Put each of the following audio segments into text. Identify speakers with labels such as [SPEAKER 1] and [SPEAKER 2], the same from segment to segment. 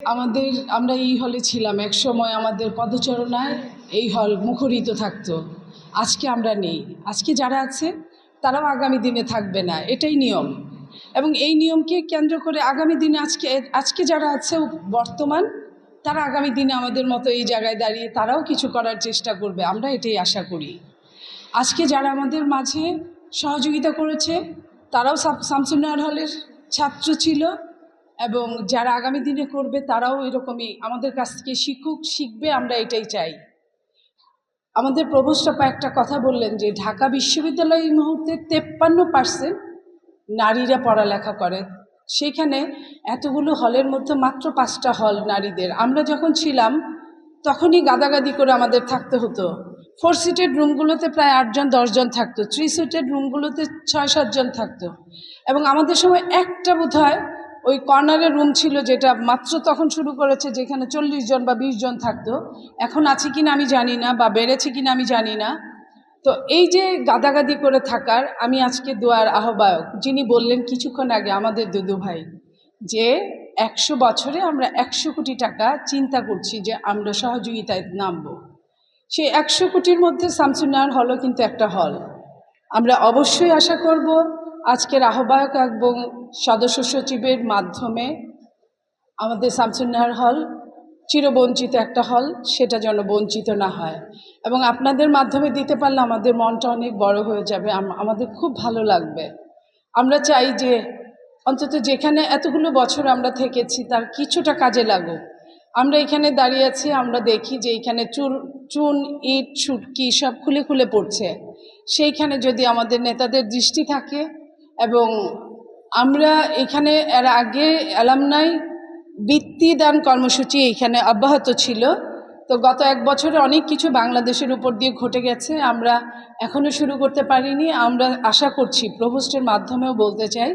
[SPEAKER 1] আমাদের, আমরা এই হলে ছিলাম এক সময় আমাদের পদচারণায় এই হল মুখরিত থাকতো। আজকে আমরা নেই। আজকে যারা আছে, তারাও আগামী দিনে থাকবে না। এটাই নিয়ম। এবং এই নিয়মকে কেন্দ্র করে আগামী দিনে আজকে আজকে যারা আছে বর্তমান, তারা আগামী দিনে আমাদের মতো এই জায়গায় দাঁড়িয়ে তারাও কিছু করার চেষ্টা করবে। আমরা এটাই আশা করি। আজকে যারা আমাদের মাঝে সহযোগিতা করেছে, তারাও শামসুন্নাহর হলের ছাত্র ছিল। এবং যারা আগামী দিনে করবে তারাও এরকমই আমাদের কাছ থেকে শিখুক, শিখবে, আমরা এটাই চাই। আমাদের প্রভোস্টপা একটা কথা বললেন যে, ঢাকা বিশ্ববিদ্যালয় এই মুহূর্তে তেপ্পান্ন পার্সেন্ট নারীরা পড়ালেখা করে। সেখানে এতগুলো হলের মধ্যে মাত্র পাঁচটা হল নারীদের। আমরা যখন ছিলাম, তখনই গাদাগাদি করে আমাদের থাকতে হতো। ফোর সিটেড রুমগুলোতে প্রায় আটজন দশজন থাকতো। থ্রি সিটেড রুমগুলোতে ছয় সাতজন থাকতো। এবং আমাদের সময় একটা বোধ হয় ওই কর্নারের রুম ছিল যেটা মাত্র তখন শুরু করেছে, যেখানে চল্লিশ জন বা বিশ জন থাকতো। এখন আছে কিনা আমি জানি না বা বেড়েছে কিনা আমি জানি না। তো এই যে গাদাগাদি করে থাকার আমি আজকে দোয়ার আহ্বায়ক, যিনি বললেন কিছুক্ষণ আগে আমাদের দুদু ভাই, যে একশো বছরে আমরা একশো কোটি টাকা চিন্তা করছি যে আমরা সহযোগিতায় নামবো। সেই একশো কোটির মধ্যে শামসুন্নাহর হলও কিন্তু একটা হল আমরা অবশ্যই আশা করব আজকের আহ্বায়ক এবং সদস্য সচিবের মাধ্যমে আমাদের শামসুন্নাহর হল চিরবঞ্চিত একটা হল, সেটা যেন বঞ্চিত না হয়। এবং আপনাদের মাধ্যমে দিতে পারলে আমাদের মনটা অনেক বড় হয়ে যাবে আমাদের খুব ভালো লাগবে। আমরা চাই যে অন্তত যেখানে এতগুলো বছর আমরা থেকেছি, তার কিছুটা কাজে লাগুক। আমরা এখানে দাঁড়িয়ে আছি, আমরা দেখি যে এখানে চুন চুন, ইট, সুটকি সব খুলে খুলে পড়ছে। সেইখানে যদি আমাদের নেতাদের দৃষ্টি থাকে এবং আমরা এখানে এর আগে অ্যালামনাই বৃত্তি দান কর্মসূচি এখানে অব্যাহত ছিল। তো গত এক বছরে অনেক কিছু বাংলাদেশের উপর দিয়ে ঘটে গেছে, আমরা এখনও শুরু করতে পারিনি। আমরা আশা করছি, প্রভোস্টের মাধ্যমেও বলতে চাই,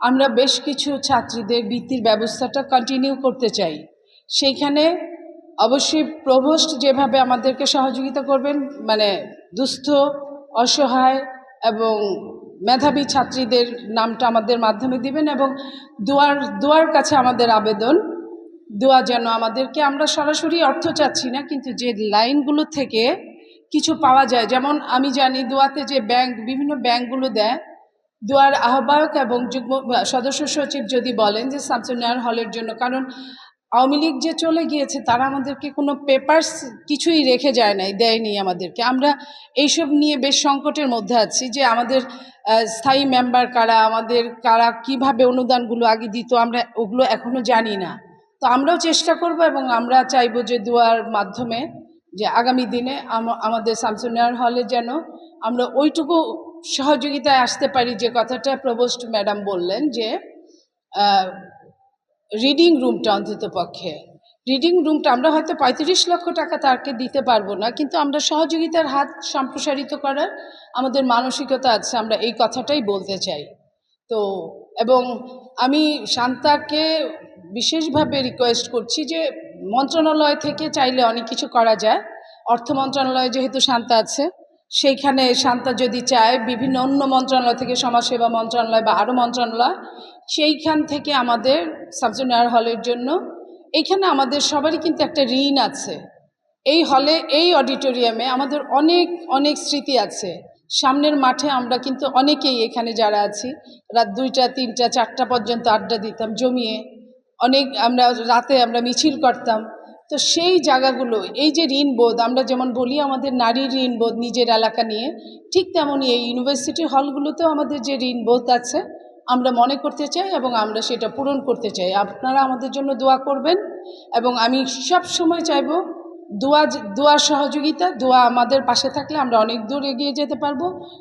[SPEAKER 1] আমরা বেশ কিছু ছাত্রীদের বৃত্তির ব্যবস্থাটা কন্টিনিউ করতে চাই। সেইখানে অবশ্যই প্রভোস্ট যেভাবে আমাদেরকে সহযোগিতা করবেন মানে দুস্থ, অসহায় এবং মেধাবী ছাত্রীদের নামটা আমাদের মাধ্যমে দিবেন এবং দুয়ার দুয়ার কাছে আমাদের আবেদন। দোয়া যেন আমাদেরকে, আমরা সরাসরি অর্থ চাচ্ছি না, কিন্তু যে লাইনগুলো থেকে কিছু পাওয়া যায়, যেমন আমি জানি দোয়াতে যে ব্যাংক, বিভিন্ন ব্যাংকগুলো দেয়, দোয়ার আহ্বায়ক এবং যুগ্ম, সদস্য সচিব যদি বলেন যে শামসুন্নার হলের জন্য, কারণ আওয়ামী লীগ যে চলে গিয়েছে, তারা আমাদেরকে কোনো পেপার্স কিছুই রেখে যায় নাই, দেয়নি আমাদেরকে। আমরা এইসব নিয়ে বেশ সংকটের মধ্যে আছি যে আমাদের স্থায়ী মেম্বার কারা, আমাদের কারা কীভাবে অনুদানগুলো আগে দিত, আমরা ওগুলো এখনও জানি না। তো আমরাও চেষ্টা করব এবং আমরা চাইব যে দুয়ার মাধ্যমে যে আগামী দিনে আমাদের শামসুনার হলে যেন আমরা ওইটুকু সহযোগিতায় আসতে পারি যে কথাটা প্রবোস্ট ম্যাডাম বললেন যে রিডিং রুমটা অন্তত পক্ষে রিডিং রুমটা আমরা হয়তো পঁয়ত্রিশ লক্ষ টাকা তাকে দিতে পারব না, কিন্তু আমরা সহযোগিতার হাত সম্প্রসারিত করার আমাদের মানসিকতা আছে, আমরা এই কথাটাই বলতে চাই। তো, এবং আমি শান্তাকে বিশেষভাবে রিকোয়েস্ট করছি যে, মন্ত্রণালয় থেকে চাইলে অনেক কিছু করা যায়। অর্থ মন্ত্রণালয়ে যেহেতু শান্তা আছে সেইখানে শান্তা যদি চায়, বিভিন্ন অন্য মন্ত্রণালয় থেকে সমাজসেবা মন্ত্রণালয় বা আরও মন্ত্রণালয়, সেইখান থেকে আমাদের সাবজুনিয়র হলের জন্য এইখানে আমাদের সবারই কিন্তু একটা ঋণ আছে। এই হলে, এই অডিটোরিয়ামে আমাদের অনেক অনেক স্মৃতি আছে। সামনের মাঠে আমরা কিন্তু অনেকেই এখানে যারা আছি, রাত দুইটা, তিনটা, চারটা পর্যন্ত আড্ডা দিতাম, জমিয়ে। অনেক আমরা রাতে আমরা মিছিল করতাম। তো সেই জায়গাগুলো, এই যে ঋণবোধ, আমরা যেমন বলি আমাদের নারীর ঋণবোধ নিজের এলাকা নিয়ে, ঠিক তেমনই এই ইউনিভার্সিটি হলগুলোতেও আমাদের যে ঋণবোধ আছে, আমরা মনে করতে চাই এবং আমরা সেটা পূরণ করতে চাই। আপনারা আমাদের জন্য দোয়া করবেন এবং আমি সব সময় চাইব দোয়া দোয়ার সহযোগিতা, দোয়া আমাদের পাশে থাকলে আমরা অনেক দূর এগিয়ে যেতে পারব।